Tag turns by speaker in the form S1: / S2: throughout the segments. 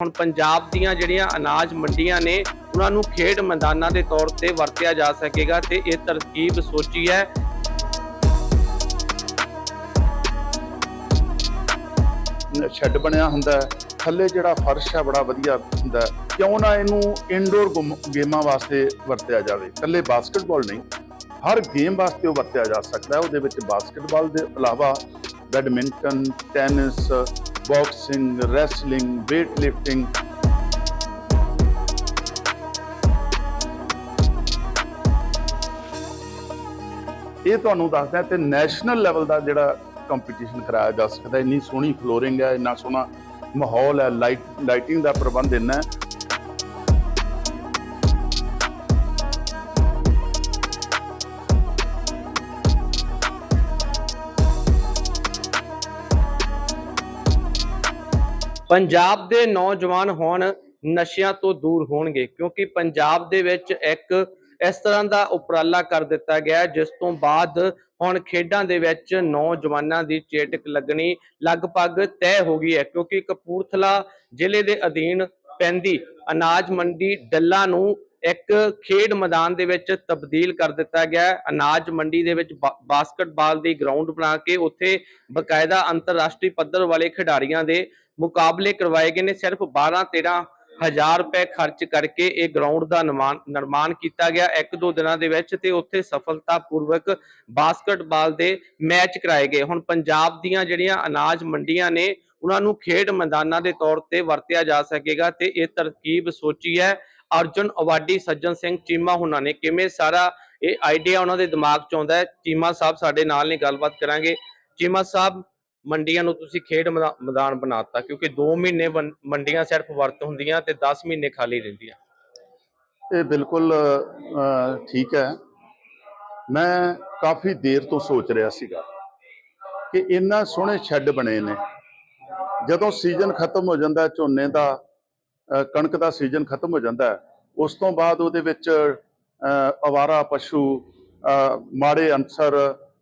S1: ਹੁਣ ਪੰਜਾਬ ਦੀਆਂ ਜਿਹੜੀਆਂ ਅਨਾਜ ਮੰਡੀਆਂ ਨੇ, ਉਹਨਾਂ ਨੂੰ ਖੇਡ ਮੈਦਾਨਾਂ ਦੇ ਤੌਰ ਤੇ ਵਰਤਿਆ ਜਾ ਸਕੇਗਾ ਤੇ ਇਹ ਤਰਕੀਬ ਸੋਚੀ ਹੈ।
S2: ਸ਼ੈੱਡ ਬਣਿਆ ਹੁੰਦਾ ਥੱਲੇ ਜਿਹੜਾ ਫਰਸ਼ ਹੈ ਬੜਾ ਵਧੀਆ ਹੁੰਦਾ ਕਿਉਂ ਨਾ ਇਹਨੂੰ ਇਨਡੋਰ ਗੇਮਾਂ ਵਾਸਤੇ ਵਰਤਿਆ ਜਾਵੇ। ਇਕੱਲੇ ਬਾਸਕਟਬਾਲ ਨਹੀਂ, ਹਰ ਗੇਮ ਵਾਸਤੇ ਉਹ ਵਰਤਿਆ ਜਾ ਸਕਦਾ ਹੈ। ਉਹਦੇ ਵਿੱਚ ਬਾਸਕਟਬਾਲ ਦੇ ਇਲਾਵਾ badminton tennis boxing wrestling weight lifting ਇਹ ਤੁਹਾਨੂੰ ਦੱਸਦਾ ਤੇ ਨੈਸ਼ਨਲ ਲੈਵਲ ਦਾ ਜਿਹੜਾ ਕੰਪੀਟੀਸ਼ਨ ਕਰਾਇਆ ਜਾ ਸਕਦਾ ਇੰਨੀ ਸੋਹਣੀ ਫਲੋਰਿੰਗ ਹੈ, ਇੰਨਾ ਸੋਹਣਾ ਮਾਹੌਲ ਹੈ ਲਾਈਟ ਲਾਈਟਿੰਗ ਦਾ ਪ੍ਰਬੰਧ ਇੰਨਾ ਹੈ।
S1: ਪੰਜਾਬ ਦੇ ਨੌਜਵਾਨ ਹੁਣ ਨਸ਼ਿਆਂ ਤੋਂ ਦੂਰ ਹੋਣਗੇ, ਕਿਉਂਕਿ ਪੰਜਾਬ ਦੇ ਵਿੱਚ ਇੱਕ ਇਸ ਤਰ੍ਹਾਂ ਦਾ ਉਪਰਾਲਾ ਕਰ ਦਿੱਤਾ ਗਿਆ, ਜਿਸ ਤੋਂ ਬਾਅਦ ਹੁਣ ਖੇਡਾਂ ਦੇ ਵਿੱਚ ਨੌਜਵਾਨਾਂ ਦੀ ਚੇਟਕ ਲੱਗਣੀ ਲਗਭਗ ਤੈਅ ਹੋ ਗਈ ਹੈ, ਕਿਉਂਕਿ ਕਪੂਰਥਲਾ ਜ਼ਿਲ੍ਹੇ ਦੇ ਅਧੀਨ ਪੈਂਦੀ ਅਨਾਜ ਮੰਡੀ ਡੱਲਾ ਨੂੰ ਇੱਕ ਖੇਡ ਮੈਦਾਨ ਦੇ ਵਿੱਚ ਤਬਦੀਲ ਕਰ ਦਿੱਤਾ ਗਿਆ ਅਨਾਜ ਮੰਡੀ ਦੇ ਵਿੱਚ ਬਾਸਕਟਬਾਲ ਦੀ ਗਰਾਊਂਡ ਬਣਾ ਕੇ ਉੱਥੇ ਬਕਾਇਦਾ ਅੰਤਰਰਾਸ਼ਟਰੀ ਪੱਧਰ ਵਾਲੇ ਖਿਡਾਰੀਆਂ ਦੇ ਮੁਕਾਬਲੇ ਕਰਵਾਏ ਗਏ ਨੇ। ਸਿਰਫ 12 13 ਹਜ਼ਾਰ ਰੁਪਏ ਖਰਚ ਕਰਕੇ ਇਹ ਗਰਾਊਂਡ ਦਾ ਨਿਰਮਾਣ ਨਿਰਮਾਣ ਕੀਤਾ ਗਿਆ ਇੱਕ ਦੋ ਦਿਨਾਂ ਦੇ ਵਿੱਚ ਤੇ ਉੱਥੇ ਸਫਲਤਾਪੂਰਵਕ ਬਾਸਕਟਬਾਲ ਦੇ ਮੈਚ ਕਰਾਏ ਗਏ। ਹੁਣ ਪੰਜਾਬ ਦੀਆਂ ਜਿਹੜੀਆਂ ਅਨਾਜ ਮੰਡੀਆਂ ਨੇ, ਉਹਨਾਂ ਨੂੰ ਖੇਡ ਮੈਦਾਨਾਂ ਦੇ ਤੌਰ ਤੇ ਵਰਤਿਆ ਜਾ ਸਕੇਗਾ ਤੇ ਇਹ ਤਰਕੀਬ ਸੋਚੀ ਹੈ ਅਰਜੁਨ ਅਵਾਡੀ, ਸੱਜਣ ਸਿੰਘ, ਚੀਮਾ ਹੁਣਾਂ ਨੇ ਕਿਵੇਂ ਸਾਰਾ ਇਹ ਆਈਡੀਆ ਉਹਨਾਂ ਦੇ ਦਿਮਾਗ 'ਚ ਆਉਂਦਾ ਹੈ? ਚੀਮਾ ਸਾਹਿਬ ਸਾਡੇ ਨਾਲ ਨੇ, ਗੱਲਬਾਤ ਕਰਾਂਗੇ। ਚੀਮਾ ਸਾਹਿਬ, ਮੰਡੀਆਂ ਨੂੰ ਤੁਸੀਂ ਖੇਡ ਮੈਦਾਨ ਬਣਾਤਾ, ਕਿਉਂਕਿ 2 ਮਹੀਨੇ ਮੰਡੀਆਂ ਸਿਰਫ ਵਰਤ ਹੁੰਦੀਆਂ ਤੇ 10 ਮਹੀਨੇ ਖਾਲੀ ਰਹਿੰਦੀਆਂ।
S2: ਇਹ ਬਿਲਕੁਲ ਠੀਕ ਹੈ। ਮੈਂ ਕਾਫੀ ਦੇਰ ਤੋਂ ਸੋਚ ਰਿਹਾ ਸੀਗਾ ਕਿ ਇੰਨਾ ਸੋਹਣੇ ਸ਼ੈੱਡ ਬਣੇ ਨੇ। ਜਦੋਂ ਸੀਜ਼ਨ ਖਤਮ ਹੋ ਜਾਂਦਾ, ਝੋਨੇ ਦਾ ਕਣਕ ਦਾ ਸੀਜ਼ਨ ਖਤਮ ਹੋ ਜਾਂਦਾ ਉਸ ਤੋਂ ਬਾਅਦ ਉਹਦੇ ਵਿੱਚ ਅਵਾਰਾ ਪਸ਼ੂ ਮਾੜੇ ਅਨਸਰ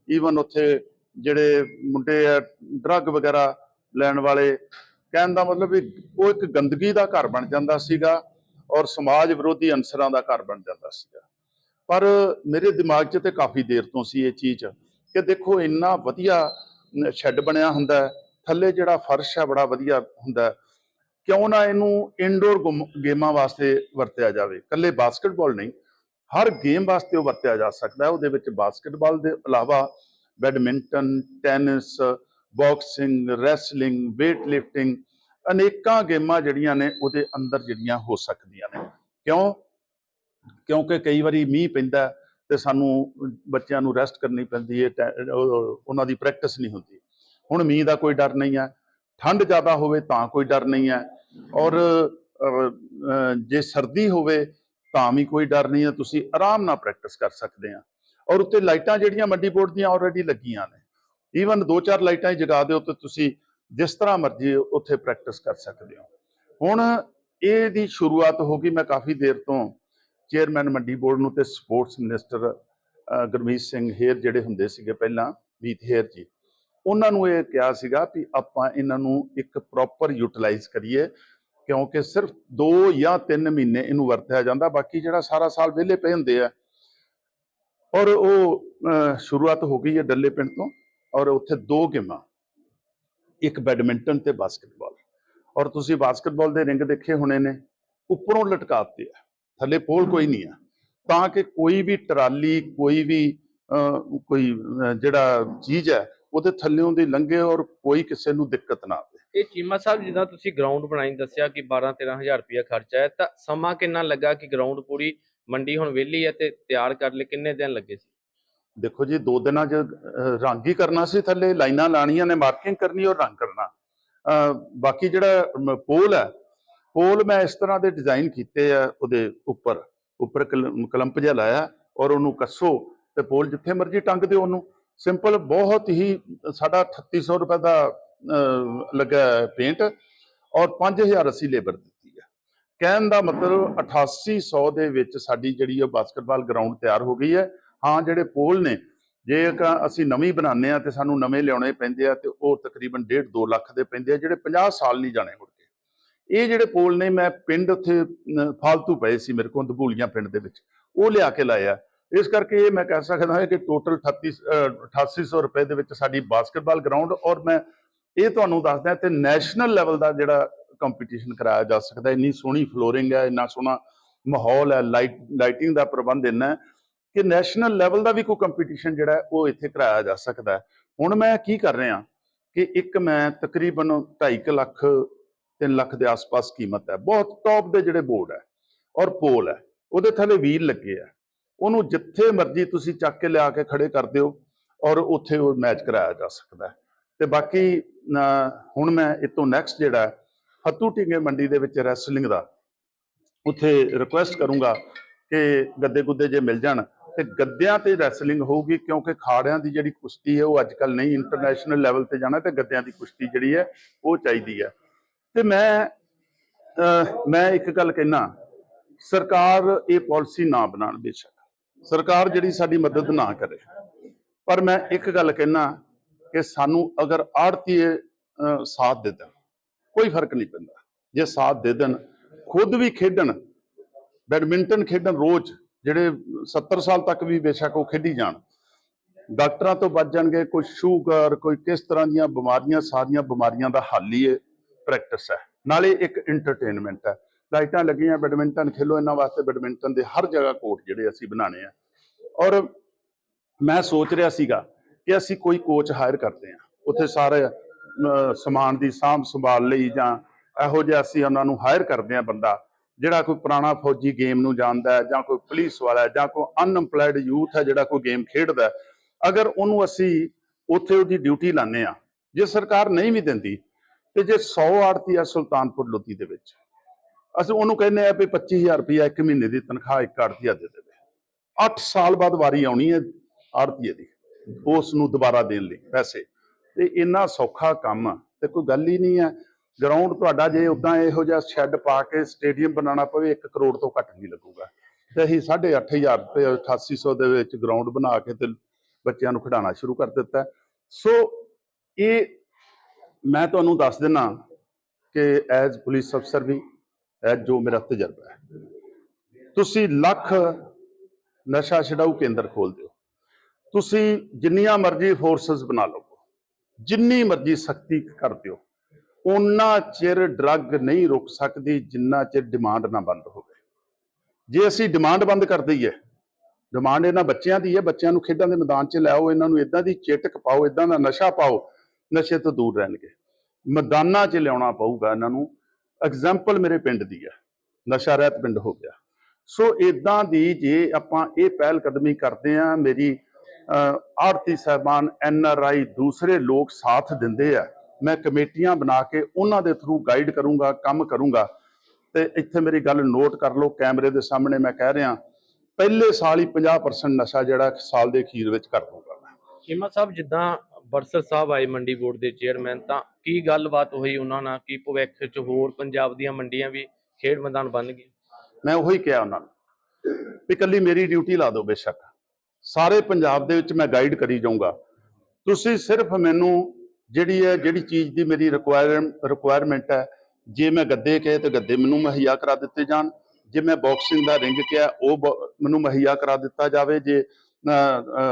S2: ਈਵਨ ਉੱਥੇ ਜਿਹੜੇ ਮੁੰਡੇ ਆ ਡਰੱਗ ਵਗੈਰਾ ਲੈਣ ਵਾਲੇ, ਕਹਿਣ ਦਾ ਮਤਲਬ ਵੀ ਉਹ ਇੱਕ ਗੰਦਗੀ ਦਾ ਘਰ ਬਣ ਜਾਂਦਾ ਸੀਗਾ ਔਰ ਸਮਾਜ ਵਿਰੋਧੀ ਅਨਸਰਾਂ ਦਾ ਘਰ ਬਣ ਜਾਂਦਾ ਸੀਗਾ। ਪਰ ਮੇਰੇ ਦਿਮਾਗ 'ਚ ਤੇ ਕਾਫੀ ਦੇਰ ਤੋਂ ਸੀ ਇਹ ਚੀਜ਼ ਕਿ ਦੇਖੋ ਇੰਨਾ ਵਧੀਆ ਸ਼ੈੱਡ ਬਣਿਆ ਹੁੰਦਾ ਥੱਲੇ ਜਿਹੜਾ ਫਰਸ਼ ਹੈ ਬੜਾ ਵਧੀਆ ਹੁੰਦਾ ਕਿਉਂ ਨਾ ਇਹਨੂੰ ਇਨਡੋਰ ਗੇਮਾਂ ਵਾਸਤੇ ਵਰਤਿਆ ਜਾਵੇ? ਇਕੱਲੇ ਬਾਸਕਟਬਾਲ ਨਹੀਂ, ਹਰ ਗੇਮ ਵਾਸਤੇ ਉਹ ਵਰਤਿਆ ਜਾ ਸਕਦਾ ਹੈ। ਉਹਦੇ ਵਿੱਚ ਬਾਸਕਟਬਾਲ ਦੇ ਇਲਾਵਾ badminton tennis boxing wrestling weight lifting ਅਨੇਕਾਂ ਗੇਮਾਂ ਜਿਹੜੀਆਂ ਨੇ ਉਹਦੇ ਅੰਦਰ ਜਿਹੜੀਆਂ ਹੋ ਸਕਦੀਆਂ ਨੇ। ਕਿਉਂ? ਕਿਉਂਕਿ ਕਈ ਵਾਰੀ ਮੀਂਹ ਪੈਂਦਾ ਹੈ ਤੇ ਸਾਨੂੰ ਬੱਚਿਆਂ ਨੂੰ ਰੈਸਟ ਕਰਨੀ ਪੈਂਦੀ ਹੈ, ਟੈ- ਉਹਨਾਂ ਦੀ ਪ੍ਰੈਕਟਿਸ ਨਹੀਂ ਹੁੰਦੀ। ਹੁਣ ਮੀਂਹ ਦਾ ਕੋਈ ਡਰ ਨਹੀਂ ਹੈ। ਠੰਡ ਜ਼ਿਆਦਾ ਹੋਵੇ ਤਾਂ ਕੋਈ ਡਰ ਨਹੀਂ ਹੈ। ਔਰ ਜੇ ਸਰਦੀ ਹੋਵੇ, ਤਾਂ ਵੀ ਕੋਈ ਡਰ ਨਹੀਂ ਹੈ, ਤੁਸੀਂ ਆਰਾਮ ਨਾਲ ਪ੍ਰੈਕਟਿਸ ਕਰ ਸਕਦੇ ਆ ਔਰ ਉੱਤੇ ਲਾਈਟਾਂ ਜਿਹੜੀਆਂ ਮੰਡੀ ਬੋਰਡ ਦੀਆਂ ਆਲਰੇਡੀ ਲੱਗੀਆਂ ਨੇ। ਈਵਨ ਦੋ ਚਾਰ ਲਾਈਟਾਂ ਹੀ ਜਗਾ ਦਿਓ ਤੇ ਤੁਸੀਂ ਜਿਸ ਤਰ੍ਹਾਂ ਮਰਜ਼ੀ ਉੱਥੇ ਪ੍ਰੈਕਟਿਸ ਕਰ ਸਕਦੇ ਹੋ। ਹੁਣ ਇਹਦੀ ਸ਼ੁਰੂਆਤ ਹੋ ਗਈ, ਮੈਂ ਕਾਫੀ ਦੇਰ ਤੋਂ ਚੇਅਰਮੈਨ ਮੰਡੀ ਬੋਰਡ ਨੂੰ ਤੇ ਸਪੋਰਟਸ ਮਿਨਿਸਟਰ ਗੁਰਮੀਤ ਸਿੰਘ ਹੇਰ ਜਿਹੜੇ ਹੁੰਦੇ ਸੀਗੇ ਪਹਿਲਾਂ, ਮੀਤ ਹੇਰ ਜੀ। ਉਹਨਾਂ ਨੂੰ ਇਹ ਕਿਹਾ ਸੀਗਾ ਵੀ ਆਪਾਂ ਇਹਨਾਂ ਨੂੰ ਇੱਕ ਪ੍ਰੋਪਰ ਯੂਟਿਲਾਈਜ਼ ਕਰੀਏ, ਕਿਉਂਕਿ ਸਿਰਫ 2 ਜਾਂ 3 ਮਹੀਨੇ ਇਹਨੂੰ ਵਰਤਿਆ ਜਾਂਦਾ, ਬਾਕੀ ਜਿਹੜਾ ਸਾਰਾ ਸਾਲ ਵਿਹਲੇ ਪਏ ਹੁੰਦੇ ਆ। ਔਰ ਉਹ ਸ਼ੁਰੂਆਤ ਹੋ ਗਈ ਹੈ ਡੱਲੇ ਪਿੰਡ ਤੋਂ, ਔਰ ਉੱਥੇ ਦੋ ਗੇਮਾਂ, ਇੱਕ ਬੈਡਮਿੰਟਨ ਤੇ ਬਾਸਕਟਬਾਲ ਔਰ ਤੁਸੀਂ ਬਾਸਕਟਬਾਲ ਦੇ ਰਿੰਗ ਦੇਖੇ ਹੋਣੇ ਨੇ, ਉੱਪਰੋਂ ਲਟਕਾਤੇ ਆ, ਥੱਲੇ ਪੋਲ ਕੋਈ ਨਹੀਂ ਆ। ਤਾਂ ਕਿ ਕੋਈ ਵੀ ਟਰਾਲੀ, ਕੋਈ ਵੀ ਕੋਈ ਜਿਹੜਾ ਚੀਜ਼ ਹੈ ਉਹਦੇ ਥੱਲਿਓਂ ਦੀ ਲੰਘੇ ਔਰ ਕੋਈ ਕਿਸੇ ਨੂੰ ਦਿੱਕਤ ਨਾ ਆਵੇ।
S1: ਇਹ ਚੀਮਾ ਸਾਹਿਬ ਜਿੱਦਾਂ ਤੁਸੀਂ ਗਰਾਊਂਡ ਬਣਾਈ ਦੱਸਿਆ ਕਿ 12 13000 ਰੁਪਇਆ ਖਰਚਾ ਹੈ ਤਾਂ ਸਮਾਂ ਕਿੰਨਾ ਲੱਗਾ ਕਿ ਗਰਾਊਂਡ ਪੂਰੀ ਮੰਡੀ ਹੁਣ ਵਿਹਲੀ ਹੈ ਤੇ ਤਿਆਰ ਕਰ ਲਈ? ਕਿੰਨੇ ਦਿਨ ਲੱਗੇ ਸੀ?
S2: ਦੇਖੋ ਜੀ ਦੋ ਦਿਨਾਂ 'ਚ ਰੰਗ ਹੀ ਕਰਨਾ ਸੀ ਥੱਲੇ ਲਾਈਨਾਂ ਲਾਣੀਆਂ ਨੇ ਮਾਰਕਿੰਗ ਕਰਨੀ ਔਰ ਰੰਗ ਕਰਨਾ। ਬਾਕੀ ਜਿਹੜਾ ਪੋਲ ਹੈ ਪੋਲ ਮੈਂ ਇਸ ਤਰ੍ਹਾਂ ਦੇ ਡਿਜ਼ਾਈਨ ਕੀਤੇ ਆ ਉਹਦੇ ਉੱਪਰ। ਉੱਪਰ ਕਲ- ਕਲੰਪ ਜਿਹਾ ਲਾਇਆ ਔਰ ਉਹਨੂੰ ਕੱਸੋ ਤੇ ਪੋਲ ਜਿੱਥੇ ਮਰਜ਼ੀ ਟੰਗ ਦਿਓ ਉਹਨੂੰ। ਸਿੰਪਲ ਬਹੁਤ ਹੀ ਸਾਡਾ 3800 ਰੁਪਏ ਦਾ ਅਹ, ਲੱਗਾ ਪੇਂਟ ਔਰ 5000 ਅਸੀਂ ਲੇਬਰ ਦਿੱਤੀ ਹੈ। ਕਹਿਣ ਦਾ ਮਤਲਬ 8800 ਦੇ ਵਿੱਚ ਸਾਡੀ ਜਿਹੜੀ ਉਹ ਬਾਸਕਟਬਾਲ ਗਰਾਊਂਡ ਤਿਆਰ ਹੋ ਗਈ ਹੈ। ਹਾਂ ਜਿਹੜੇ ਪੋਲ ਨੇ ਜੇ ਇੱਕ ਅਸੀਂ ਨਵੀਂ ਬਣਾਉਂਦੇ ਆ ਤੇ ਸਾਨੂੰ ਨਵੇਂ ਲਿਆਉਣੇ ਪੈਂਦੇ ਆ ਤੇ ਉਹ ਤਕਰੀਬਨ 1.5 2 ਲੱਖ ਦੇ ਪੈਂਦੇ ਆ ਜਿਹੜੇ 50 ਸਾਲ ਨਹੀਂ ਜਾਣੇ ਮੁੜ ਕੇ। ਇਹ ਜਿਹੜੇ ਪੋਲ ਨੇ ਮੈਂ ਪਿੰਡ ਉੱਥੇ ਫਾਲਤੂ ਪਏ ਸੀ ਮੇਰੇ ਕੋਲ ਦਬੂਲੀਆਂ ਪਿੰਡ ਦੇ ਵਿੱਚ। ਉਹ ਲਿਆ ਕੇ ਲਾਇਆ ਇਸ ਕਰਕੇ ਇਹ ਮੈਂ ਕਹਿ ਸਕਦਾ ਹਾਂ ਕਿ ਟੋਟਲ 38 ਅਹ, 8800 ਰੁਪਏ ਦੇ ਵਿੱਚ ਸਾਡੀ ਬਾਸਕਟਬਾਲ ਗਰਾਊਂਡ ਔਰ ਮੈਂ ਇਹ ਤੁਹਾਨੂੰ ਦੱਸਦਾ ਤੇ ਨੈਸ਼ਨਲ ਲੈਵਲ ਦਾ ਜਿਹੜਾ ਕੰਪੀਟੀਸ਼ਨ ਕਰਾਇਆ ਜਾ ਸਕਦਾ ਇੰਨੀ ਸੋਹਣੀ ਫਲੋਰਿੰਗ ਹੈ ਇੰਨਾ ਸੋਹਣਾ ਮਾਹੌਲ ਹੈ ਲਾਈਟ ਲਾਈਟਿੰਗ ਦਾ ਪ੍ਰਬੰਧ ਇੰਨਾ ਕਿ ਨੈਸ਼ਨਲ ਲੈਵਲ ਦਾ ਵੀ ਕੋਈ ਕੰਪੀਟੀਸ਼ਨ ਜਿਹੜਾ ਉਹ ਇੱਥੇ ਕਰਾਇਆ ਜਾ ਸਕਦਾ ਹੁਣ ਮੈਂ ਕੀ ਕਰ ਰਿਹਾ ਕਿ ਇੱਕ ਮੈਂ ਤਕਰੀਬਨ 2.5 ਲੱਖ 3 ਲੱਖ ਦੇ ਆਸ-ਪਾਸ ਕੀਮਤ ਹੈ। ਬਹੁਤ ਟੌਪ ਦੇ ਜਿਹੜੇ ਬੋਰਡ ਹੈ ਔਰ ਪੋਲ ਹੈ ਉਹਦੇ ਥੱਲੇ ਵੀਲ ਲੱਗੇ ਆ। ਉਹਨੂੰ ਜਿੱਥੇ ਮਰਜ਼ੀ ਤੁਸੀਂ ਚੱਕ ਕੇ ਲਿਆ ਕੇ ਖੜੇ ਕਰ ਦਿਓ ਔਰ ਉੱਥੇ ਉਹ ਮੈਚ ਕਰਾਇਆ ਜਾ ਸਕਦਾ ਹੈ। ਤੇ ਬਾਕੀ ਹੁਣ ਮੈਂ ਇਹ ਨੈਕਸਟ ਜਿਹੜਾ ਹੈ, ਫੱਤੂ ਮੰਡੀ ਦੇ ਵਿੱਚ ਰੈਸਲਿੰਗ ਦਾ ਉੱਥੇ ਰਿਕੁਐਸਟ ਕਰੂੰਗਾ ਕਿ ਗੱਦੇ ਗੁੱਦੇ ਜੇ ਮਿਲ ਜਾਣ ਤੇ ਗੱਦਿਆਂ ਤੇ ਰੈਸਲਿੰਗ ਹੋਊਗੀ ਕਿਉਂਕਿ ਖਾੜਿਆਂ ਦੀ ਜਿਹੜੀ ਕੁਸ਼ਤੀ ਹੈ ਉਹ ਅੱਜ ਕੱਲ ਨਹੀਂ ਇੰਟਰਨੈਸ਼ਨਲ ਲੈਵਲ ਤੇ ਜਾਣਾ ਤੇ ਗੱਦਿਆਂ ਦੀ ਕੁਸ਼ਤੀ ਜਿਹੜੀ ਹੈ ਉਹ ਚਾਹੀਦੀ ਹੈ। ਤੇ ਮੈਂ ਮੈਂ ਇੱਕ ਗੱਲ ਕਹਿਣਾ ਸਰਕਾਰ ਇਹ ਪਾਲਿਸੀ ਨਾ ਬਣਾਉਣ ਬੇਸ਼ੱਕ। ਸਰਕਾਰ ਜਿਹੜੀ ਸਾਡੀ ਮਦਦ ਨਾ ਕਰੇ। ਪਰ ਮੈਂ ਇੱਕ ਗੱਲ ਕਹਿਣਾ ਕਿ ਸਾਨੂੰ ਅਗਰ ਆੜਤੀਏ ਸਾਥ ਦੇ ਦੇਣ, ਕੋਈ ਫ਼ਰਕ ਨਹੀਂ ਪੈਂਦਾ। ਜੇ ਸਾਥ ਦੇ ਦੇਣ, ਖੁਦ ਵੀ ਖੇਡਣ, ਬੈਡਮਿੰਟਨ ਖੇਡਣ ਰੋਜ਼, ਜਿਹੜੇ 70 ਸਾਲ ਤੱਕ ਵੀ ਬੇਸ਼ੱਕ ਉਹ ਖੇਡੀ ਜਾਣ, ਡਾਕਟਰਾਂ ਤੋਂ ਬਚ ਜਾਣਗੇ, ਕੋਈ ਸ਼ੂਗਰ, ਕੋਈ ਕਿਸ ਤਰ੍ਹਾਂ ਦੀਆਂ ਬਿਮਾਰੀਆਂ, ਸਾਰੀਆਂ ਬਿਮਾਰੀਆਂ ਦਾ ਹੱਲ ਹੀ ਇਹ ਪ੍ਰੈਕਟਿਸ ਹੈ। ਨਾਲੇ ਇੱਕ ਐਂਟਰਟੇਨਮੈਂਟ ਹੈ। ਲਾਈਟਾਂ ਲੱਗੀਆਂ, ਬੈਡਮਿੰਟਨ ਖੇਲੋ, ਇਹਨਾਂ ਵਾਸਤੇ ਬੈਡਮਿੰਟਨ ਦੇ ਹਰ ਜਗ੍ਹਾ ਕੋਰਟ ਜਿਹੜੇ ਅਸੀਂ ਬਣਾਣੇ ਆ। ਔਰ ਮੈਂ ਸੋਚ ਰਿਹਾ ਸੀਗਾ ਕਿ ਅਸੀਂ ਕੋਈ ਕੋਚ ਹਾਇਰ ਕਰਦੇ ਹਾਂ, ਉੱਥੇ ਸਾਰੇ ਸਮਾਨ ਦੀ ਸਾਂਭ ਸੰਭਾਲ ਲਈ ਜਾਂ ਇਹੋ ਜਿਹਾ ਅਸੀਂ ਉਹਨਾਂ ਨੂੰ ਹਾਇਰ ਕਰਦੇ ਹਾਂ ਬੰਦਾ, ਜਿਹੜਾ ਕੋਈ ਪੁਰਾਣਾ ਫੌਜੀ ਗੇਮ ਨੂੰ ਜਾਣਦਾ ਹੈ ਜਾਂ ਕੋਈ ਪੁਲਿਸ ਵਾਲਾ ਹੈ ਜਾਂ ਕੋਈ ਅਨਐਮਪਲਾਈਡ ਯੂਥ ਹੈ ਜਿਹੜਾ ਕੋਈ ਗੇਮ ਖੇਡਦਾ ਅਗਰ ਉਹਨੂੰ ਅਸੀਂ ਉੱਥੇ ਉਹਦੀ ਡਿਊਟੀ ਲਾਣੇ ਆ ਜੇ ਸਰਕਾਰ ਨਹੀਂ ਵੀ ਦਿੰਦੀ, ਤੇ ਜੇ 100 ਆੜਤੀ ਆ ਸੁਲਤਾਨਪੁਰ ਲੋਧੀ ਦੇ ਵਿੱਚ ਅਸੀਂ ਉਹਨੂੰ ਕਹਿੰਦੇ ਆ ਵੀ 25000 ਰੁਪਇਆ ਇੱਕ ਮਹੀਨੇ ਦੀ ਤਨਖਾਹ ਇੱਕ ਆੜਤੀਆ ਦੇ ਦੇਵੇ। 8 ਸਾਲ ਬਾਅਦ ਵਾਰੀ ਆਉਣੀ ਹੈ ਆੜਤੀਏ ਦੀ। ਉਸ ਨੂੰ ਦੁਬਾਰਾ ਦੇਣ ਲਈ ਪੈਸੇ। ਤੇ ਇੰਨਾ ਸੌਖਾ ਕੰਮ ਆ, ਤੇ ਕੋਈ ਗੱਲ ਹੀ ਨਹੀਂ ਹੈ। ਗਰਾਊਂਡ ਤੁਹਾਡਾ ਜੇ ਉਦਾਂ ਇਹੋ ਜਿਹਾ ਸ਼ੈੱਡ ਪਾ ਕੇ ਸਟੇਡੀਅਮ ਬਣਾਉਣਾ ਪਵੇ 1 ਕਰੋੜ ਤੋਂ ਘੱਟ ਨਹੀਂ ਲੱਗੂਗਾ। ਤੇ ਅਸੀਂ 8500 ਰੁਪਏ 8800 ਦੇ ਵਿੱਚ ਗਰਾਊਂਡ ਬਣਾ ਕੇ ਤੇ ਬੱਚਿਆਂ ਨੂੰ ਖਿਡਾਉਣਾ ਸ਼ੁਰੂ ਕਰ ਦਿੱਤਾ। ਸੋ ਇਹ ਮੈਂ ਤੁਹਾਨੂੰ ਦੱਸ ਦਿੰਨਾ ਕਿ ਐਜ਼ ਪੁਲਿਸ ਅਫਸਰ ਵੀ ਇਹ ਜੋ ਮੇਰਾ ਤਜਰਬਾ ਹੈ। ਤੁਸੀਂ ਲੱਖ ਨਸ਼ਾ ਛਡਾਊ ਕੇਂਦਰ ਖੋਲ ਦਿਓ। ਤੁਸੀਂ ਜਿੰਨੀਆਂ ਮਰਜ਼ੀ ਫੋਰਸਸ ਬਣਾ ਲਓ। ਜਿੰਨੀ ਮਰਜ਼ੀ ਸਖਤੀ ਕਰ ਦਿਓ। ਉਹਨਾਂ ਚਿਰ ਡਰੱਗ ਨਹੀਂ ਰੁਕ ਸਕਦੀ ਜਿੰਨਾ ਚਿਰ ਡਿਮਾਂਡ ਨਾ ਬੰਦ ਹੋਵੇ। ਜੇ ਅਸੀਂ ਡਿਮਾਂਡ ਬੰਦ ਕਰ ਦਈਏ ਡਿਮਾਂਡ ਇਹਨਾਂ ਬੱਚਿਆਂ ਦੀ ਹੈ, ਬੱਚਿਆਂ ਨੂੰ ਖੇਡਾਂ ਦੇ ਮੈਦਾਨ 'ਚ ਲਿਆਓ, ਇਹਨਾਂ ਨੂੰ ਇਦਾਂ ਦੀ ਚੇਟਕ ਪਾਓ ਇਦਾਂ ਦਾ ਨਸ਼ਾ ਪਾਓ, ਨਸ਼ੇ ਤੋਂ ਦੂਰ ਰਹਿਣਗੇ। ਮੈਦਾਨਾਂ 'ਚ ਲਿਆਉਣਾ ਪਊਗਾ ਇਹਨਾਂ ਨੂੰ। ਐਗਜ਼ਾਮਪਲ ਮੇਰੇ ਪਿੰਡ ਦੀ ਹੈ ਨਸ਼ਾ ਰਹਿਤ ਪਿੰਡ ਹੋ ਗਿਆ। ਸੋ ਇਦਾਂ ਦੀ ਜੇ ਆਪਾਂ ਇਹ ਪਹਿਲ ਕਦਮੀ ਕਰਦੇ ਆ ਮੇਰੀ ਅਹ, ਆੜਤੀ ਐਨ ਆਰ ਆਈ ਦੂਸਰੇ ਲੋਕ ਸਾਥ ਦਿੰਦੇ ਆ ਮੈਂ ਕਮੇਟੀਆਂ ਬਣਾ ਕੇ ਉਹਨਾਂ ਦੇ ਥਰੂ ਗਾਈਡ ਕਰੂੰਗਾ ਕੰਮ ਕਰੂੰਗਾ ਤੇ ਇੱਥੇ ਮੇਰੀ ਗੱਲ ਨੋਟ ਕਰ ਲਓ ਕੈਮਰੇ ਦੇ ਸਾਹਮਣੇ ਮੈਂ ਕਹਿ ਰਿਹਾ ਪਹਿਲੇ ਸਾਲ ਹੀ 50% ਨਸ਼ਾ ਜਿਹੜਾ ਸਾਲ ਦੇ ਅਖੀਰ ਵਿੱਚ ਕਰ ਦੂੰਗਾ ਮੈਂ।
S1: ਚੀਮਾ ਸਾਹਿਬ ਜਿੱਦਾਂ ਬਰਸਰ ਸਾਹਿਬ ਆਏ ਮੰਡੀ ਬੋਰਡ ਦੇ ਚੇਅਰਮੈਨ ਤਾਂ ਕੀ ਗੱਲਬਾਤ ਹੋਈ ਉਹਨਾਂ ਨਾਲ? ਕੀ ਭਵਿੱਖ 'ਚ ਹੋਰ ਪੰਜਾਬ ਦੀਆਂ ਮੰਡੀਆਂ ਵੀ ਖੇਡ ਮੈਦਾਨ ਬਣ ਗਏ
S2: ਮੈਂ ਉਹੀ ਕਿਹਾ ਉਹਨਾਂ ਨੂੰ ਵੀ ਇਕੱਲੀ ਮੇਰੀ ਡਿਊਟੀ ਲਾ ਦਿਓ ਬੇਸ਼ੱਕ। ਸਾਰੇ ਪੰਜਾਬ ਦੇ ਵਿੱਚ ਮੈਂ ਗਾਈਡ ਕਰੀ ਜਾਊਂਗਾ। ਤੁਸੀਂ ਸਿਰਫ ਮੈਨੂੰ ਜਿਹੜੀ ਹੈ ਜਿਹੜੀ ਚੀਜ਼ ਦੀ ਮੇਰੀ ਰਿਕੁਆਇਰਮੈਂਟ ਹੈ, ਜੇ ਮੈਂ ਗੱਦੇ ਕਹੇ ਤੇ ਗੱਦੇ ਮੈਨੂੰ ਮੁਹੱਈਆ ਕਰਾ ਦਿੱਤੇ ਜਾਣ। ਜੇ ਮੈਂ ਬਾਕਸਿੰਗ ਦਾ ਰਿੰਗ ਕਿਹਾ, ਉਹ ਬ- ਮੈਨੂੰ ਮੁਹੱਈਆ ਕਰਾ ਦਿੱਤਾ ਜਾਵੇ। ਜੇ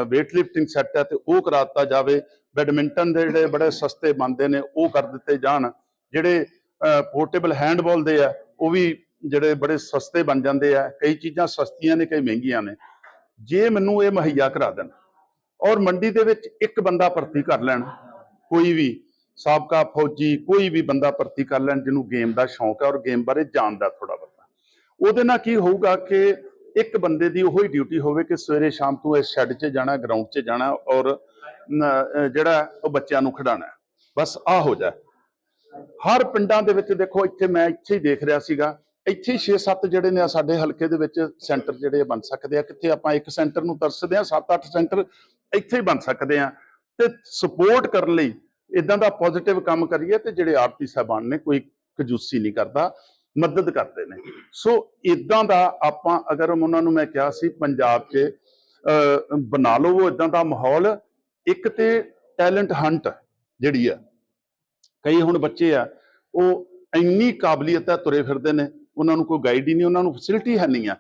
S2: weight lifting ਸੈੱਟ ਹੈ ਤੇ ਉਹ ਕਰਾ ਦਿੱਤਾ ਜਾਵੇ। ਬੈਡਮਿੰਟਨ ਦੇ ਜਿਹੜੇ ਬੜੇ ਸਸਤੇ ਬਣਦੇ ਨੇ, ਉਹ ਕਰ ਦਿੱਤੇ ਜਾਣ। ਜਿਹੜੇ ਪੋਰਟੇਬਲ ਹੈਂਡਬਾਲ ਦੇ ਆ, ਉਹ ਵੀ ਜਿਹੜੇ ਬੜੇ ਸਸਤੇ ਬਣ ਜਾਂਦੇ ਆ। ਕਈ ਚੀਜ਼ਾਂ ਸਸਤੀਆਂ ਨੇ, ਕਈ ਮਹਿੰਗੀਆਂ ਨੇ। ਜੇ ਮੈਨੂੰ ਇਹ ਮੁਹੱਈਆ ਕਰਾ ਦੇਣ ਔਰ ਮੰਡੀ ਦੇ ਵਿੱਚ ਇੱਕ ਬੰਦਾ ਭਰਤੀ ਕਰ ਲੈਣ, ਕੋਈ ਵੀ ਸਾਬਕਾ ਫੌਜੀ, ਕੋਈ ਵੀ ਬੰਦਾ ਭਰਤੀ ਕਰ ਲੈਣ, ਜਿਹਨੂੰ ਗੇਮ ਦਾ ਸ਼ੌਂਕ ਹੈ ਔਰ ਗੇਮ ਬਾਰੇ ਜਾਣਦਾ ਥੋੜਾ ਬਹੁਤਾ। ਉਹਦੇ ਨਾਲ ਕੀ ਹੋਊਗਾ ਕਿ ਇੱਕ ਬੰਦੇ ਦੀ ਉਹੀ ਡਿਊਟੀ ਹੋਵੇ ਕਿ ਸਵੇਰੇ ਸ਼ਾਮ ਤੋਂ ਇਸ ਸ਼ੈੱਡ 'ਚ ਜਾਣਾ ਗਰਾਊਂਡ 'ਚ ਜਾਣਾ ਔਰ ਜਿਹੜਾ ਉਹ ਬੱਚਿਆਂ ਨੂੰ ਖਿਡਾਣਾ ਬਸ ਆ ਹੋ ਜਾ ਹਰ ਪਿੰਡਾਂ ਦੇ ਵਿੱਚ ਦੇਖੋ ਇੱਥੇ ਮੈਂ ਇੱਥੇ ਹੀ ਦੇਖ ਰਿਹਾ ਸੀਗਾ। ਇੱਥੇ ਹੀ 6-7 ਜਿਹੜੇ ਨੇ ਸਾਡੇ ਹਲਕੇ ਦੇ ਵਿੱਚ ਸੈਂਟਰ ਜਿਹੜੇ ਬਣ ਸਕਦੇ ਆ। ਕਿੱਥੇ ਆਪਾਂ ਇੱਕ ਸੈਂਟਰ ਨੂੰ ਤਰਸਦੇ ਆ 7-8 ਸੈਂਟਰ ਇੱਥੇ ਹੀ ਬਣ ਸਕਦੇ ਆ। ਤੇ ਸਪੋਰਟ ਕਰਨ ਲਈ ਇਦਾਂ ਦਾ ਪੋਜ਼ਿਟਿਵ ਕੰਮ ਕਰੀਏ ਤੇ ਜਿਹੜੇ ਆਰਤੀ ਸਾਹਿਬਾਨ ਨੇ ਕੋਈ ਕਜੂਸੀ ਨਹੀਂ ਕਰਦਾ ਮਦਦ ਕਰਦੇ ਨੇ। ਸੋ ਇਦਾਂ ਦਾ ਆਪਾਂ ਅਗਰ ਉਹਨਾਂ ਨੂੰ ਮੈਂ ਕਿਹਾ ਸੀ ਪੰਜਾਬ 'ਚ ਅਹ, ਬਣਾ ਲਵੋ ਉਹ ਇਦਾਂ ਦਾ ਮਾਹੌਲ। ਇੱਕ ਤੇ ਟੈਲੈਂਟ ਹੰਟ ਜਿਹੜੀ ਆ, ਕਈ ਹੁਣ ਬੱਚੇ ਆ, ਉਹ ਇੰਨੀ ਕਾਬਲੀਅਤ ਹੈ ਤੁਰੇ ਫਿਰਦੇ ਨੇ, ਉਹਨਾਂ ਨੂੰ ਕੋਈ ਗਾਈਡ ਹੀ ਨਹੀਂ, ਉਹਨਾਂ ਨੂੰ ਫੈਸਿਲਿਟੀ ਹੈ ਨਹੀਂ ਆ।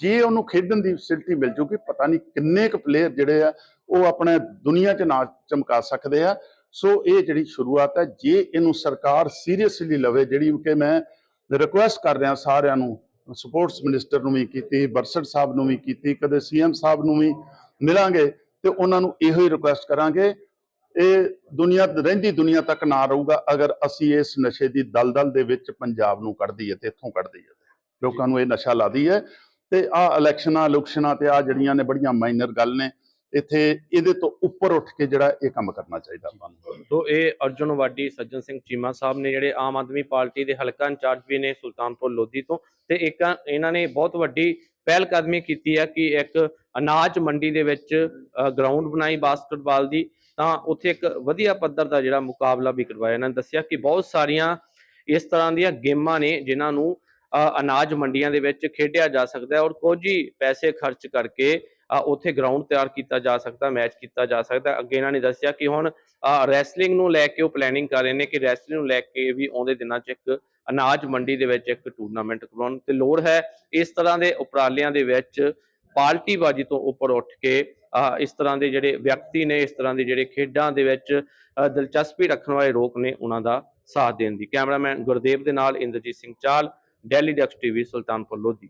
S2: ਜੇ ਉਹਨੂੰ ਖੇਡਣ ਦੀ ਫੈਸਿਲਿਟੀ ਮਿਲ ਜੂਗੀ, ਪਤਾ ਨਹੀਂ ਕਿੰਨੇ ਕੁ ਪਲੇਅਰ ਜਿਹੜੇ ਆ, ਉਹ ਆਪਣੇ ਦੁਨੀਆ 'ਚ ਨਾਂ ਚਮਕਾ ਸਕਦੇ ਆ। ਸੋ ਇਹ ਜਿਹੜੀ ਸ਼ੁਰੂਆਤ ਹੈ, ਜੇ ਇਹਨੂੰ ਸਰਕਾਰ ਸੀਰੀਅਸਲੀ ਲਵੇ, ਜਿਹੜੀ ਕਿ ਮੈਂ ਰਿਕੁਐਸਟ ਕਰ ਰਿਹਾ ਸਾਰਿਆਂ ਨੂੰ ਸਪੋਰਟਸ ਮਿਨਿਸਟਰ ਨੂੰ ਵੀ ਕੀਤੀ ਬਰਸਟ ਸਾਹਿਬ ਨੂੰ ਵੀ ਕੀਤੀ, ਕਦੇ ਸੀਐਮ ਸਾਹਿਬ ਨੂੰ ਵੀ ਮਿਲਾਂਗੇ ਤੇ ਉਹਨਾਂ ਨੂੰ ਇਹੋ ਹੀ ਰਿਕੁਐਸਟ ਕਰਾਂਗੇ, ਇਹ ਦੁਨੀਆ ਰਹਿੰਦੀ ਦੁਨੀਆ ਤੱਕ ਨਾ ਰਹੂਗਾ ਅਗਰ ਅਸੀਂ ਇਸ ਨਸ਼ੇ ਦੀ ਦਲਦਲ ਦੇ ਵਿੱਚ ਪੰਜਾਬ ਨੂੰ ਕੱਢ ਦਈਏ ਤੇ ਇੱਥੋਂ ਕੱਢ ਦਈਏ ਲੋਕਾਂ ਨੂੰ ਇਹ ਨਸ਼ਾ ਲਾ ਦਈਏ ਤੇ ਆ ਇਲੈਕਸ਼ਨਾਂ ਲੁਕਸ਼ਨਾਂ ਤੇ ਆ ਜਿਹੜੀਆਂ ਨੇ ਬੜੀਆਂ ਮਾਈਨਰ ਗੱਲ ਨੇ, ਇੱਥੇ ਇਹਦੇ ਤੋਂ ਉੱਪਰ ਉੱਠ ਕੇ ਜਿਹੜਾ ਇਹ ਕੰਮ ਕਰਨਾ ਚਾਹੀਦਾ। ਆਪਾਂ ਨੂੰ
S1: ਤੋ ਇਹ ਅਰਜੁਨ ਵਾਡੀ, ਸੱਜਣ ਸਿੰਘ ਚੀਮਾ ਸਾਹਿਬ ਨੇ ਜਿਹੜੇ ਆਮ ਆਦਮੀ ਪਾਰਟੀ ਦੇ ਹਲਕਾ ਇੰਚਾਰਜ ਵੀ ਨੇ ਸੁਲਤਾਨਪੁਰ ਲੋਧੀ ਤੋਂ ਤੇ ਇੱਕ ਇਹਨਾਂ ਨੇ ਬਹੁਤ ਵੱਡੀ ਪਹਿਲ ਕਦਮੀ ਕੀਤੀ ਹੈ ਕਿ ਇੱਕ ਅਨਾਜ ਮੰਡੀ ਦੇ ਵਿੱਚ ਗਰਾਊਂਡ ਬਣਾਈ ਬਾਸਕਟਬਾਲ ਦੀ। ਤਾਂ ਉੱਥੇ ਇੱਕ ਵਧੀਆ ਪੱਧਰ ਦਾ ਜਿਹੜਾ ਮੁਕਾਬਲਾ ਵੀ ਕਰਵਾਇਆ। ਇਹਨਾਂ ਨੇ ਦੱਸਿਆ ਕਿ ਬਹੁਤ ਸਾਰੀਆਂ ਇਸ ਤਰ੍ਹਾਂ ਦੀਆਂ ਗੇਮਾਂ ਨੇ ਜਿਨ੍ਹਾਂ ਨੂੰ ਅਨਾਜ ਮੰਡੀਆਂ ਦੇ ਵਿੱਚ ਖੇਡਿਆ ਜਾ ਸਕਦਾ ਹੈ ਔਰ ਕੁਝ ਹੀ ਪੈਸੇ ਖਰਚ ਕਰਕੇ ਉੱਥੇ ਗਰਾਊਂਡ ਤਿਆਰ ਕੀਤਾ ਜਾ ਸਕਦਾ ਮੈਚ ਕੀਤਾ ਜਾ ਸਕਦਾ। ਅੱਗੇ ਇਹਨਾਂ ਨੇ ਦੱਸਿਆ ਕਿ ਹੁਣ ਰੈਸਲਿੰਗ ਨੂੰ ਲੈ ਕੇ ਉਹ ਪਲੈਨਿੰਗ ਕਰ ਰਹੇ ਨੇ ਕਿ ਰੈਸਲਿੰਗ ਨੂੰ ਲੈ ਕੇ ਵੀ ਆਉਂਦੇ ਦਿਨਾਂ 'ਚ ਇੱਕ ਅਨਾਜ ਮੰਡੀ ਦੇ ਵਿੱਚ ਇੱਕ ਟੂਰਨਾਮੈਂਟ ਕਰਵਾਉਣ ਤੇ ਲੋੜ ਹੈ ਇਸ ਤਰ੍ਹਾਂ ਦੇ ਉਪਰਾਲਿਆਂ ਦੇ ਵਿੱਚ ਪਾਰਟੀਬਾਜ਼ੀ ਤੋਂ ਉੱਪਰ ਉੱਠ ਕੇ ਇਸ ਤਰ੍ਹਾਂ ਦੇ ਜਿਹੜੇ ਵਿਅਕਤੀ ਨੇ, ਇਸ ਤਰ੍ਹਾਂ ਦੇ ਜਿਹੜੇ ਖੇਡਾਂ ਦੇ ਵਿੱਚ ਦਿਲਚਸਪੀ ਰੱਖਣ ਵਾਲੇ ਲੋਕ ਨੇ ਉਹਨਾਂ ਦਾ ਸਾਥ ਦੇਣ ਦੀ। ਕੈਮਰਾਮੈਨ ਗੁਰਦੇਵ ਦੇ ਨਾਲ ਇੰਦਰਜੀਤ ਸਿੰਘ ਚਾਲ ਡੈਲੀ ਡੈਕਸ ਟੀਵੀ ਸੁਲਤਾਨਪੁਰ, ਲੋਧੀ।